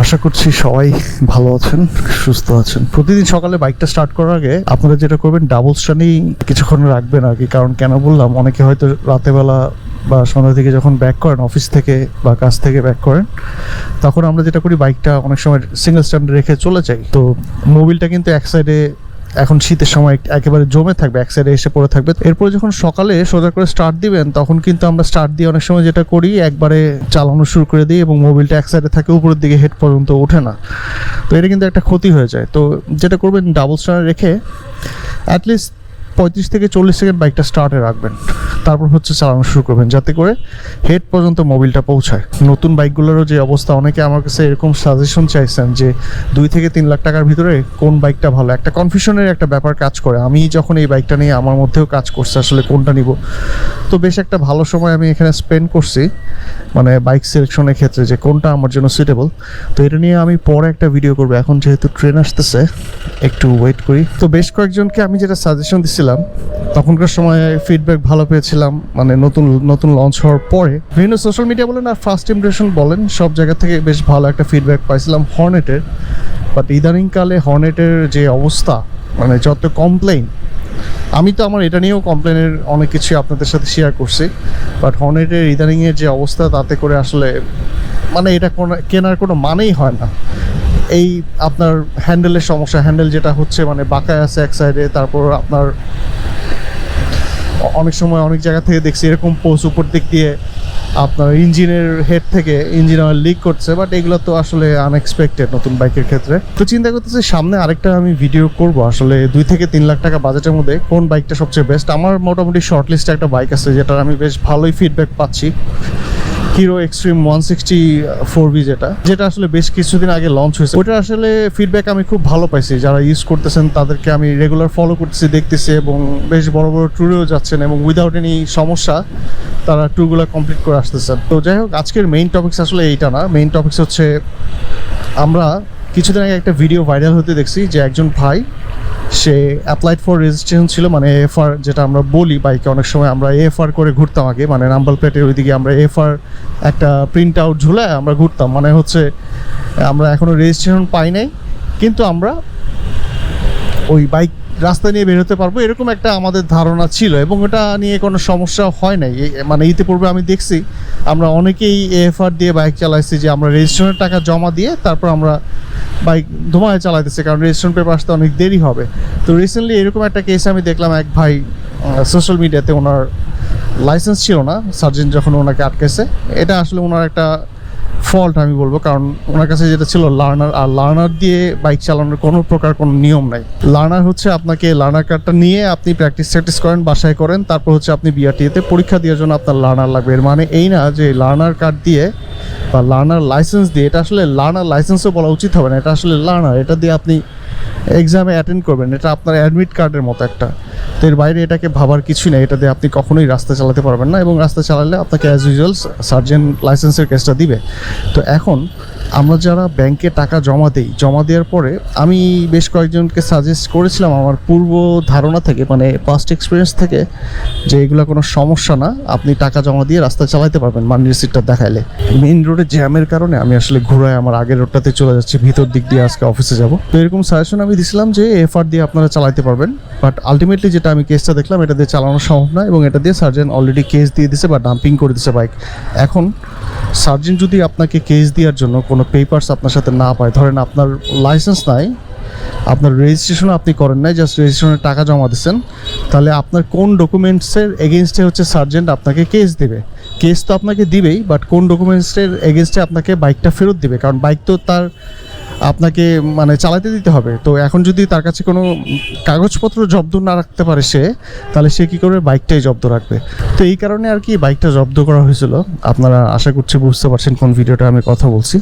আশা করছি সবাই ভালো আছেন, সুস্থ আছেন। প্রতিদিন সকালে বাইকটা স্টার্ট করার আগে আপনারা যেটা করবেন ডাবল স্ট্যান্ডেই কিছুক্ষণ রাখবেন আর কি। কারণ কেন বললাম, অনেকে হয়তো রাতেবেলা বা সন্ধ্যা থেকে যখন ব্যাক করেন অফিস থেকে বা কাজ থেকে ব্যাক করেন, তখন আমরা যেটা করি, বাইকটা অনেক সময় সিঙ্গেল স্ট্যান্ডে রেখে চলে যাই। তো মোবিলটা কিন্তু এক সাইডে এখন শীতের সময় একেবারে জমে থাকবে, এক সাইডে এসে পড়ে থাকবে। এরপর যখন সকালে সোজা করে স্টার্ট দিবেন, তখন কিন্তু আমরা স্টার্ট দিয়ে অনেক সময় যেটা করি, একবারে চালানো শুরু করে দিই এবং মোবিলটা এক সাইডে থাকে, উপরের দিকে হেড পর্যন্ত ওঠে না। তো এটা কিন্তু একটা ক্ষতি হয়ে যায়। তো যেটা করবেন ডাবল স্টার রেখে অ্যাটলিস্ট পঁয়ত্রিশ থেকে চল্লিশ সেকেন্ড বাইকটা স্টার্টে রাখবেন। তারপর হচ্ছে চালানো শুরু করবেন, যাতে করে হেড পর্যন্ত মোবিলটা পৌঁছায়। নতুন বাইকগুলোরও যে অবস্থা, অনেকে আমার কাছে এরকম সাজেশন চাইছেন যে দুই থেকে তিন লাখ টাকার ভিতরে কোন বাইকটা ভালো। একটা কনফিউশনের একটা ব্যাপার কাজ করে। আমি যখন এই বাইকটা নিয়ে আমার মধ্যেও কাজ করছে, আসলে কোনটা নিব? তো বেশ একটা ভালো সময় আমি এখানে স্পেন্ড করছি মানে বাইক সিলেকশনের ক্ষেত্রে যে কোনটা আমার জন্য সুইটেবল তো এটা নিয়ে আমি পরে একটা ভিডিও করব। এখন যেহেতু ট্রেন আসতেছে, একটু ওয়েট করি। তো বেশ কয়েকজনকে আমি যেটা সাজেশন দিছিলাম তখনকার সময় ফিডব্যাক ভালো পেয়েছিলাম মানে নতুন নতুন লঞ্চ হওয়ার পরে। বিভিন্ন সোশ্যাল মিডিয়া বলেন আর ফার্স্ট ইমপ্রেশন বলেন, সব জায়গা থেকে বেশ ভালো একটা ফিডব্যাক পাইছিলাম হর্নেটের বাট ইদানিংকালে হর্নেটের যে অবস্থা মানে যত কমপ্লেন আমি তো আমার এটা নিয়েও কমপ্লেনের অনেক কিছু আপনাদের সাথে শেয়ার করছি। বাট হর্নেটের ইদানিংয়ের যে অবস্থা, তাতে করে আসলে মানে এটা কোনো, কেনার কোনো মানেই হয় না। এই আপনার হ্যান্ডেলের সমস্যা হ্যান্ডেল যেটা হচ্ছে মানে বাঁকায় আছে এক সাইডে তারপর আপনার অনেক সময় অনেক জায়গা থেকে দেখছি এরকম পোস্ট উপর দিক দিয়ে আপনার ইঞ্জিনের হেড থেকে ইঞ্জিন অয়েল লিক করছে বাট এগুলো তো আসলে আনএক্সপেক্টেড নতুন বাইকের ক্ষেত্রে। তো চিন্তা করতেছি সামনে আরেকটা আমি ভিডিও করব, আসলে দুই থেকে তিন লাখ টাকা বাজেটের মধ্যে কোন বাইকটা সবচেয়ে বেস্ট আমার মোটামুটি শর্ট লিস্টে একটা বাইক আছে, যেটার আমি বেশ ভালোই ফিডব্যাক পাচ্ছি। Hero Xtreme one sixty four B যেটা যেটা আসলে বেশ কিছুদিন আগে লঞ্চ হয়েছে। ওটা আসলে ফিডব্যাক আমি খুব ভালো পাইছি। যারা ইউজ করতেছেন, তাদেরকে আমি রেগুলার ফলো করতেছি, দেখতেছি এবং বেশ বড় বড় ট্যুরেও যাচ্ছেন এবং উইদাউট এনি সমস্যা, তারা ট্যুরগুলো কমপ্লিট করে আসতেছেন। তো যাই হোক, আজকের মেইন টপিকস আসলে এইটা না। মেইন টপিক্স হচ্ছে, আমরা কিছুদিন আগে একটা ভিডিও ভাইরাল হতে দেখছি যে একজন ভাই সে অ্যাপ্লাইড ফর রেজিস্ট্রেশন ছিল মানে এফআর যেটা আমরা বলি বাইকে অনেক সময় আমরা এফআর করে ঘুরতাম আগে মানে নাম্বার প্লেটের ওইদিকে আমরা এফআর একটা প্রিন্ট আউট ঝুলে আমরা ঘুরতাম মানে হচ্ছে আমরা এখনও রেজিস্ট্রেশন পাই নাই, কিন্তু আমরা ওই বাইক রাস্তা নিয়ে বেরোতে পারব, এরকম একটা আমাদের ধারণা ছিল এবং এটা নিয়ে কোনো সমস্যা হয় নাই। মানে ইতিপূর্বে আমি দেখছি, আমরা অনেকেই এএফআর দিয়ে বাইক চালাইছি যে আমরা রেজিস্ট্রেশনের টাকা জমা দিয়ে তারপর আমরা বাইক ধোঁয়ায় চালাইতেছি, কারণ রেজিস্ট্রেশন পেপার আসতে অনেক দেরি হবে। তো রিসেন্টলি এরকম একটা কেস আমি দেখলাম, এক ভাই সোশ্যাল মিডিয়াতে ওনার লাইসেন্স ছিল না সার্জেন্ট যখন ওনাকে আটকেছে, এটা আসলে ওনার একটা ফল্ট আমি বলব, কারণ ওনার কাছে যেটা ছিল লার্নার আর লার্নার দিয়ে বাইক চালানোর কোনো প্রকার কোনো নিয়ম নাই। লার্নার হচ্ছে আপনাকে লার্নার কার্ডটা নিয়ে আপনি প্র্যাকটিস প্র্যাকটিস করেন, বাসায় করেন, তারপর হচ্ছে আপনি বিআরটিএতে পরীক্ষা দেওয়ার জন্য আপনার লার্নার লাগবে। এর মানে এই না যে লার্নার কার্ড দিয়ে বা লার্নার লাইসেন্স দিয়ে, এটা আসলে লার্নার লাইসেন্সও বলা উচিত হবে না, এটা আসলে লার্নার এটা দিয়ে আপনি এক্সামে অ্যাটেন্ড করবেন, এটা আপনার অ্যাডমিট কার্ডের মতো একটা। তো বাইরে এটাকে ভাবার কিছু নেই। এটা দিয়ে আপনি কখনোই রাস্তা চালাতে পারবেন না এবং রাস্তা চালালে আপনাকে অ্যাজ ইউজুয়াল সার্জেন লাইসেন্সের কেসটা দিবে। তো এখন আমরা যারা ব্যাংকে টাকা জমা দিই, জমা দেওয়ার পরে আমি বেশ কয়েকজনকে সাজেস্ট করেছিলাম আমার পূর্ব ধারণা থেকে মানে পাস্ট এক্সপিরিয়েন্স থেকে, যে এগুলো কোনো সমস্যা না, আপনি টাকা জমা দিয়ে রাস্তা চালাতে পারবেন মানি রিসিটটা দেখাইলে। মেইন রোডে জ্যামের কারণে আমি আসলে ঘুরায় আমার আগের রোডটাতে চলে যাচ্ছি, ভিতর দিক দিয়ে আজকে অফিসে যাব। তো এরকম সাজেশন আমি দিছিলাম যে এফআর দিয়ে আপনারা চালাতে পারবেন বাট আলটিমেটলি যেটা আমি কেসটা দেখলাম, এটা দিয়ে চালানো সম্ভব না এবং এটা দিয়ে সার্জেন অলরেডি কেস দিয়ে দিছে বা ডাম্পিং করে দিছে বাইক এখন সার্জেন, যদি আপনাকে কেস দেওয়ার জন্য কোনো পেপার্স আপনার সাথে না পায়, ধরেন আপনার লাইসেন্স নাই, আপনার রেজিস্ট্রেশন আপনি করেন নাই জাস্ট রেজিস্ট্রেশনের টাকা জমা দিচ্ছেন তাহলে আপনার কোন ডকুমেন্টসের এগেনস্টে হচ্ছে সার্জেন্ট আপনাকে কেস দেবে? কেস তো আপনাকে দিবেই বাট কোন ডকুমেন্টসের এগেনস্টে আপনাকে বাইকটা ফেরত দিবে? কারণ বাইক তো তার আপনাকে মানে চালাতে দিতে হবে। তো এখন যদি তার কাছে কোনো কাগজপত্র জব্দ না রাখতে পারে সে, তাহলে সে কী করবে? বাইকটাই জব্দ রাখবে। তো এই কারণে আর কি বাইকটা জব্দ করা হয়েছিল। আপনারা আশা করছি বুঝতে পারছেন কোন ভিডিওটা আমি কথা বলছি।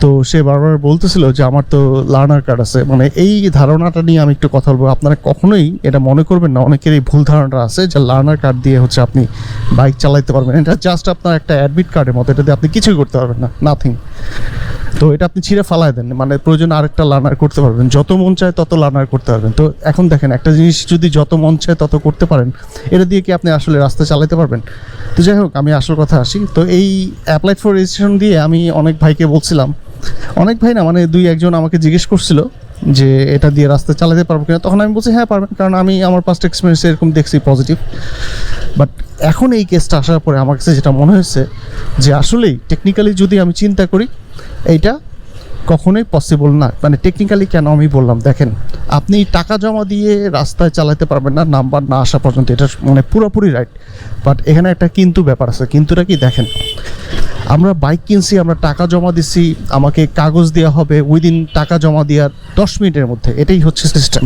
তো সে বারবার বলতেছিল যে, আমার তো লার্নার কার্ড আছে। মানে এই ধারণাটা নিয়ে আমি একটু কথা বলব। আপনারা কখনোই এটা মনে করবেন না। অনেকের এই ভুল ধারণাটা আছে যে, লার্নার কার্ড দিয়ে হচ্ছে আপনি বাইক চালাতে পারবেন। এটা জাস্ট আপনার একটা অ্যাডমিট কার্ডের মতো। এটা দিয়ে আপনি কিছুই করতে পারবেন না। নাথিং তো এটা আপনি ছিঁড়ে ফালায় দেন মানে প্রয়োজন আরেকটা লার্নার করতে পারবেন। যত মন চায় তত লার্নার করতে পারবেন। তো এখন দেখেন, একটা জিনিস যদি যত মন চায় তত করতে পারেন। এটা দিয়ে কি আপনি আসলে রাস্তা চালাতে পারবেন? তো যাই হোক, আমি আসল কথা আসি। তো এই অ্যাপ্লাইড ফর রেজিস্ট্রেশন দিয়ে আমি অনেক ভাইকে বলছিলাম। অনেক ভাই না মানে দুই একজন আমাকে জিজ্ঞেস করছিল যে এটা দিয়ে রাস্তা চালাতে পারব কিনা। তখন আমি বলছি হ্যাঁ পারবেন। কারণ আমি আমার পাস্ট এক্সপিরিয়েন্স এরকম দেখছি পজিটিভ বাট এখন এই কেসটা আসার পরে আমার কাছে যেটা মনে হয়েছে যে আসলেই টেকনিক্যালি যদি আমি চিন্তা করি এইটা কখনোই পসিবল না। মানে টেকনিক্যালি কেন আমি বললাম, দেখেন, আপনি টাকা জমা দিয়ে রাস্তায় চালাতে পারবেন না নাম্বার না আসা পর্যন্ত, এটা মানে পুরোপুরি রাইট বাট এখানে একটা কিন্তু ব্যাপার আছে, কিন্তুটা কি, দেখেন, আমরা বাইক কিনছি, আমরা টাকা জমা দিছি, আমাকে কাগজ দেওয়া হবে উইদিন টাকা জমা দেওয়ার দশ মিনিটের মধ্যে, এটাই হচ্ছে সিস্টেম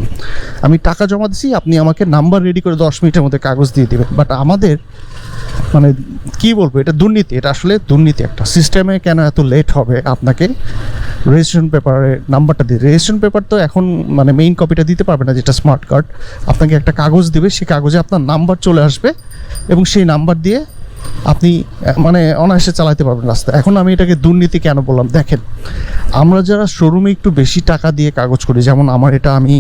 আমি টাকা জমা দিছি, আপনি আমাকে নাম্বার রেডি করে দশ মিনিটের মধ্যে কাগজ দিয়ে দেবেন। বাট আমাদের মানে কি বলব, এটা দুর্নীতি, এটা আসলে দুর্নীতি একটা। সিস্টেমে কেন এত লেট হবে আপনাকে? রেজিস্ট্রেশন পেপারে নাম্বারটা দিয়ে রেজিস্ট্রেশন পেপার তো এখন মানে মেইন কপিটা দিতে পারবে না যেটা স্মার্ট কার্ড আপনাকে একটা কাগজ দিবে, সেই কাগজে আপনার নাম্বার চলে আসবে এবং সেই নাম্বার দিয়ে আপনি মানে অনায়াসে চালাতে পারবেন রাস্তা এখন আমি এটাকে দুর্নীতি কেন বললাম? দেখেন, আমরা যারা শোরুমে একটু বেশি টাকা দিয়ে কাগজ করি, যেমন আমার এটা আমি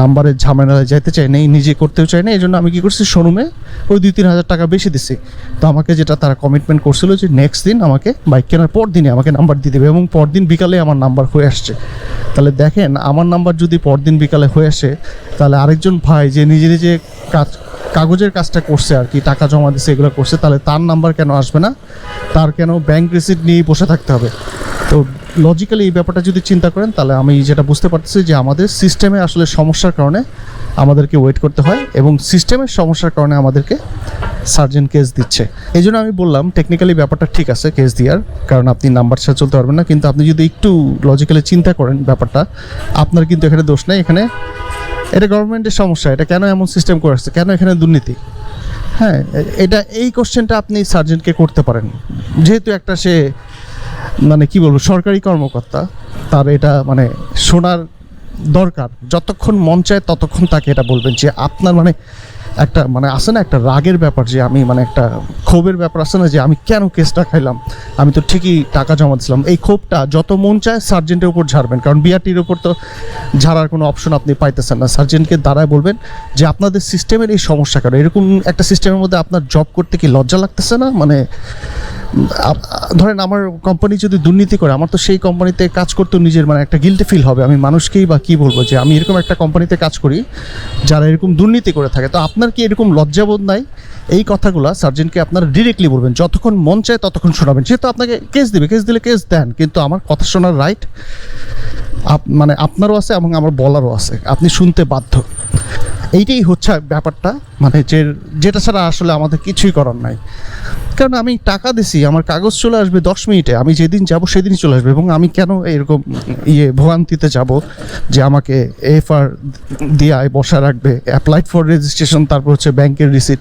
নাম্বারের ঝামেলায় যাইতে চাই না নিজে করতেও চাই না এই জন্য আমি কী করছি, শোরুমে ওই দুই তিন হাজার টাকা বেশি দিছি। তো আমাকে যেটা তারা কমিটমেন্ট করছিল যে নেক্সট দিন আমাকে বাইক কেনার পর দিনে আমাকে নাম্বার দিয়ে দেবে এবং পরদিন বিকালে আমার নাম্বার হয়ে আসছে। তাহলে দেখেন, আমার নাম্বার যদি পরদিন বিকালে হয়ে আসে, তাহলে আরেকজন ভাই যে নিজে নিজে কাজ কাগজের কাজটা করছে আর কি, টাকা জমা দিছে, এগুলো করছে, তাহলে তার নাম্বার কেন আসবে না? তার কেন ব্যাংক রিসিপ্ট নিয়ে বসে থাকতে হবে? তো লজিক্যালি এই ব্যাপারটা যদি চিন্তা করেন, তাহলে আমি যেটা বুঝতে পারতেছি যে আমাদের সিস্টেমে আসলে সমস্যার কারণে আমাদেরকে ওয়েট করতে হয় এবং সিস্টেমের সমস্যার কারণে আমাদেরকে সার্জেন্ট কেস দিচ্ছে। এই জন্য আমি বললাম টেকনিক্যালি ব্যাপারটা ঠিক আছে কেস দেওয়ার, কারণ আপনি নাম্বার ছাড়া চলতে পারবেন না, কিন্তু আপনি যদি একটু লজিক্যালি চিন্তা করেন ব্যাপারটা, আপনার কিন্তু এখানে দোষ নেই, এখানে এটা গভর্নমেন্টের সমস্যা, এটা কেন এমন সিস্টেম করে আসছে, কেন এখানে দুর্নীতি? হ্যাঁ এটা, এই কোশ্চেনটা আপনি সার্জেন্টকে করতে পারেন। যেহেতু একটা সে মানে কি বলব, সরকারি কর্মকর্তা, তার এটা মানে শোনার দরকার। যতক্ষণ মন চায় ততক্ষণ তাকে এটা বলবেন যে আপনার মানে একটা মানে আসে না একটা রাগের ব্যাপার যে আমি মানে একটা ক্ষোভের ব্যাপার আসে না যে আমি কেন কেসটা খাইলাম? আমি তো ঠিকই টাকা জমা দিয়েছিলাম এই ক্ষোভটা যত মন চায় সার্জেন্টের উপর ঝাড়বেন। কারণ বিআরটির উপর তো ঝাড়ার কোনো অপশন আপনি পাইতেছেন না। সার্জেন্টকে দাঁড়ায় বলবেন যে আপনাদের সিস্টেমের এই সমস্যা কেন? এরকম একটা সিস্টেমের মধ্যে আপনার জব করতে কি লজ্জা লাগতেছে না? মানে ধরেন আমার কোম্পানি যদি দুর্নীতি করে, আমার তো সেই কোম্পানিতে কাজ করতেও নিজের মানে একটা গিল্টে ফিল হবে। আমি মানুষকেই বা কি বলব যে আমি এরকম একটা কোম্পানিতে কাজ করি, যারা এরকম দুর্নীতি করে থাকে। তো আপনার কি এরকম লজ্জাবোধ নাই? এই কথাগুলো সার্জেন্টকে আপনারা ডিরেক্টলি বলবেন। যতক্ষণ মন চায় ততক্ষণ শোনাবেন। সে তো আপনাকে কেস দিবে। কেস দিলে কেস দেন। কিন্তু আমার কথা শোনার রাইট মানে আপনারও আছে এবং আমার বলারও আছে। আপনি শুনতে বাধ্য। এইটাই হচ্ছে ব্যাপারটা। মানে যে, যেটা ছাড়া আসলে আমাদের কিছুই করার নাই। কারণ আমি টাকা দিছি, আমার কাগজ চলে আসবে দশ মিনিটে, আমি যেদিন যাব সেদিনই চলে আসবে, এবং আমি কেন এরকম ইয়ে ভোগান্তিতে যাব যে আমাকে এফআর দিয়ে বসা রাখবে অ্যাপ্লাইড ফর রেজিস্ট্রেশন তারপর হচ্ছে ব্যাংকের রিসিট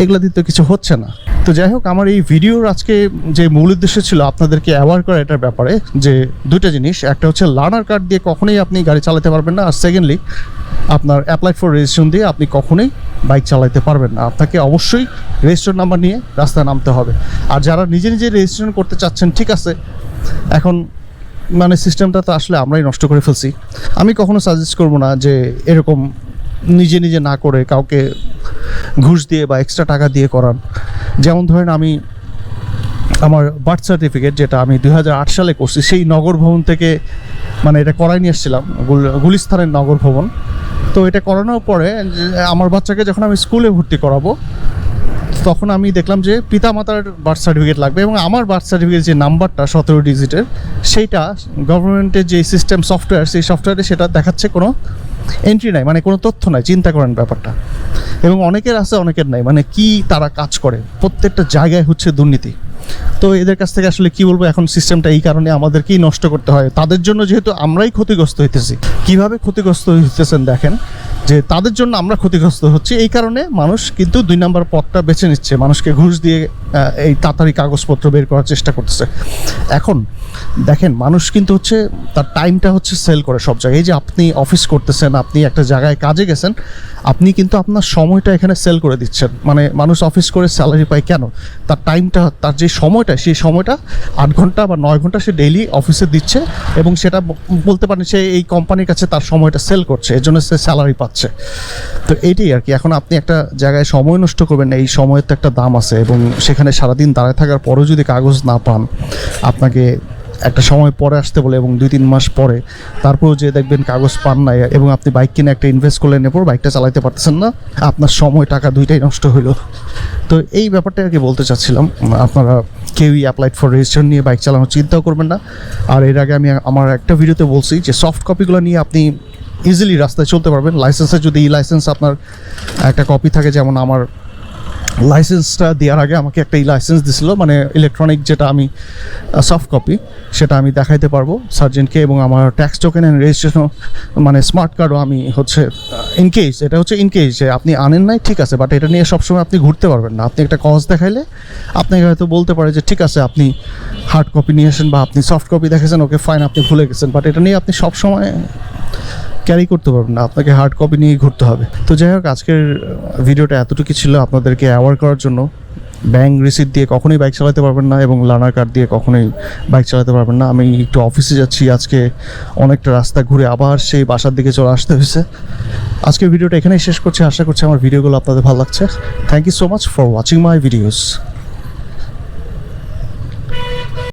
এগুলো দিতে কিছু হচ্ছে না। তো যাই হোক, আমার এই ভিডিওর আজকে যে মূল উদ্দেশ্য ছিল আপনাদেরকে অ্যাওয়ার করা এটার ব্যাপারে, যে দুইটা জিনিস, একটা হচ্ছে লার্নার কার্ড দিয়ে কখনোই আপনি গাড়ি চালাতে পারবেন না, আর সেকেন্ডলি আপনার অ্যাপ্লাই ফর রেজিস্ট্রেশন দিয়ে আপনি কখনোই বাইক চালাতে পারবেন না। আপনাকে অবশ্যই রেজিস্ট্রেশন নাম্বার নিয়ে রাস্তায় নামতে হবে। আর যারা নিজে নিজে রেজিস্ট্রেশন করতে চাচ্ছেন, ঠিক আছে, এখন মানে সিস্টেমটা তো আসলে আমরাই নষ্ট করে ফেলছি। আমি কখনো সাজেস্ট করব না যে এরকম নিজে নিজে না করে কাউকে ঘুষ দিয়ে বা এক্সট্রা টাকা দিয়ে করান। যেমন ধরেন আমি আমার বার্থ সার্টিফিকেট যেটা আমি দুই হাজার আট সালে করছি, সেই নগর ভবন থেকে মানে এটা করাই নিয়ে এসেছিলাম। গুল- গুলিস্তানের নগর ভবন। তো এটা করানোর পরে আমার বাচ্চাকে যখন আমি স্কুলে ভর্তি করাবো, তখন আমি দেখলাম যে পিতামাতার বার্থ সার্টিফিকেট লাগবে এবং আমার বার্থ সার্টিফিকেট যে নাম্বারটা সতেরো ডিজিটের, সেইটা গভর্নমেন্টের যে সিস্টেম সফটওয়্যার, সেই সফটওয়্যারে সেটা দেখাচ্ছে কোনো এন্ট্রি নাই মানে কোনো তথ্য নাই, চিন্তা করেন ব্যাপারটা। এবং অনেকের আছে, অনেকের নাই মানে কি তারা কাজ করে, প্রত্যেকটা জায়গায় হচ্ছে দুর্নীতি। তো এদের কাছ থেকে আসলে কি বলব, এখন সিস্টেমটা এই কারণে আমাদেরকেই নষ্ট করতে হয়। তাদের জন্য যেহেতু আমরাই ক্ষতিগ্রস্ত হইতেছি। কীভাবে ক্ষতিগ্রস্ত হইতেছেন দেখেন যে তাদের জন্য আমরা ক্ষতিগ্রস্ত হচ্ছি, এই কারণে মানুষ কিন্তু দুই নম্বর পথটা বেছে নিচ্ছে। মানুষকে ঘুষ দিয়ে এই তাড়াতাড়ি কাগজপত্র বের করার চেষ্টা করতেছে। এখন দেখেন, মানুষ কিন্তু হচ্ছে, তার টাইমটা হচ্ছে সেল করে সব জায়গায়। এই যে আপনি অফিস করতেছেন, আপনি একটা জায়গায় কাজে গেছেন, আপনি কিন্তু আপনার সময়টা এখানে সেল করে দিচ্ছেন। মানে মানুষ অফিস করে স্যালারি পায় কেন? তার টাইমটা, তার যে সময়টা, সেই সময়টা আট ঘণ্টা বা নয় ঘণ্টা সে ডেইলি অফিসে দিচ্ছে এবং সেটা বলতে পারেন সে এই কোম্পানির কাছে তার সময়টা সেল করছে, এর জন্য সে স্যালারি পাচ্ছে। তো এইটাই আর কি এখন আপনি একটা জায়গায় সময় নষ্ট করবেন না, এই সময়ের তো একটা দাম আছে এবং সেখানে সারাদিন দাঁড়ায় থাকার পরেও যদি কাগজ না পান আপনাকে একটা সময় পরে আসতে বলে এবং দুই তিন মাস পরে তারপরেও যে দেখবেন কাগজ পান নাই এবং আপনি বাইক কিনে একটা ইনভেস্ট করলেন এরপর বাইকটা চালাতে পারতেছেন না আপনার সময় টাকা দুইটাই নষ্ট হলো তো এই ব্যাপারটা আর কি বলতে চাচ্ছিলাম আপনারা কেউই অ্যাপ্লাইড ফর রেজিস্ট্রেশন নিয়ে বাইক চালানোর চিন্তাও করবেন না। আর এর আগে আমি আমার একটা ভিডিওতে বলছি যে সফট কপিগুলো নিয়ে আপনি ইজিলি রাস্তায় চলতে পারবেন। লাইসেন্সের যদি ই লাইসেন্স আপনার একটা কপি থাকে, যেমন আমার লাইসেন্সটা দেওয়ার আগে আমাকে একটা ই লাইসেন্স দিছিল মানে ইলেকট্রনিক যেটা আমি সফট কপি সেটা আমি দেখাইতে পারব সার্জেন্টকে এবং আমার ট্যাক্স টোকেন অ্যান্ড রেজিস্ট্রেশন মানে স্মার্ট কার্ডও আমি হচ্ছে ইন কেস এটা হচ্ছে ইন কেস যে আপনি আনেন নাই, ঠিক আছে বাট এটা নিয়ে সবসময় আপনি ঘুরতে পারবেন না। আপনি একটা কজ দেখাইলে, আপনাকে হয়তো বলতে পারে যে, ঠিক আছে, আপনি হার্ড কপি নিয়ে আসেন বা আপনি সফট কপি দেখেছেন ওকে ফাইন আপনি ভুলে গেছেন। বাট এটা নিয়ে আপনি সবসময় ক্যারি করতে পারবেন না, আপনাকে হার্ড কপি নিয়ে ঘুরতে হবে। তো যাই হোক, আজকের ভিডিওটা এতটুকু ছিল আপনাদেরকে অ্যাওয়ার করার জন্য। ব্যাংক রিসিট দিয়ে কখনোই বাইক চালাতে পারবেন না এবং লার্নার কার্ড দিয়ে কখনোই বাইক চালাতে পারবেন না। আমি একটু অফিসে যাচ্ছি, আজকে অনেকটা রাস্তা ঘুরে আবার সেই বাসার দিকে চলে আসতে হয়েছে। আজকের ভিডিওটা এখানেই শেষ করছি। আশা করছি আমার ভিডিওগুলো আপনাদের ভালো লাগছে। Thank you so much for watching my videos